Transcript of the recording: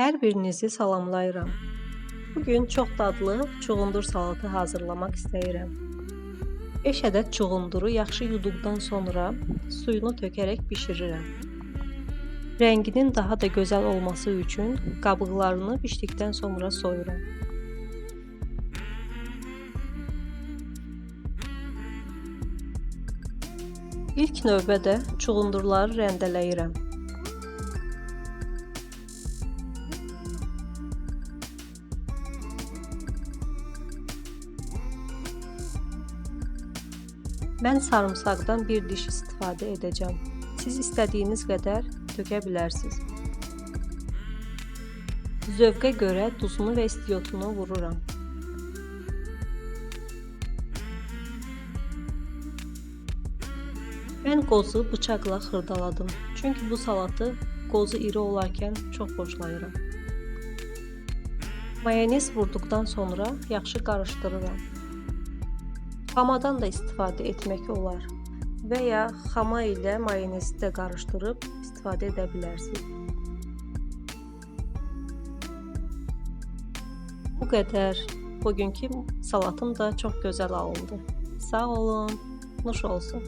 Hər birinizi salamlayıram. Bugün çox dadlı çuğundur salatı hazırlamaq istəyirəm. 5 ədəd çuğunduru yaxşı yuduqdan sonra suyunu tökərək bişirirəm. Rənginin daha da gözəl olması üçün qabıqlarını bişdikdən sonra soyuram. İlk növbədə çuğundurları rəndələyirəm. Mən sarımsaqdan bir diş istifadə edəcəm. Siz istədiyiniz qədər tökə bilərsiniz. Zövqə görə duzunu və istiotunu vururam. Mən qozu bıçaqla xırdaladım. Çünki bu salatı qozu iri olarkən çox xoşlayıram. Mayonez vurduqdan sonra yaxşı qarışdırıram. Xamadan da istifadə etmək olar və ya xama ilə mayonezi də qarışdırıb istifadə edə bilərsiniz. Bu qədər. Bugünkü salatım da çox gözəl alındı. Sağ olun. Nuş olsun.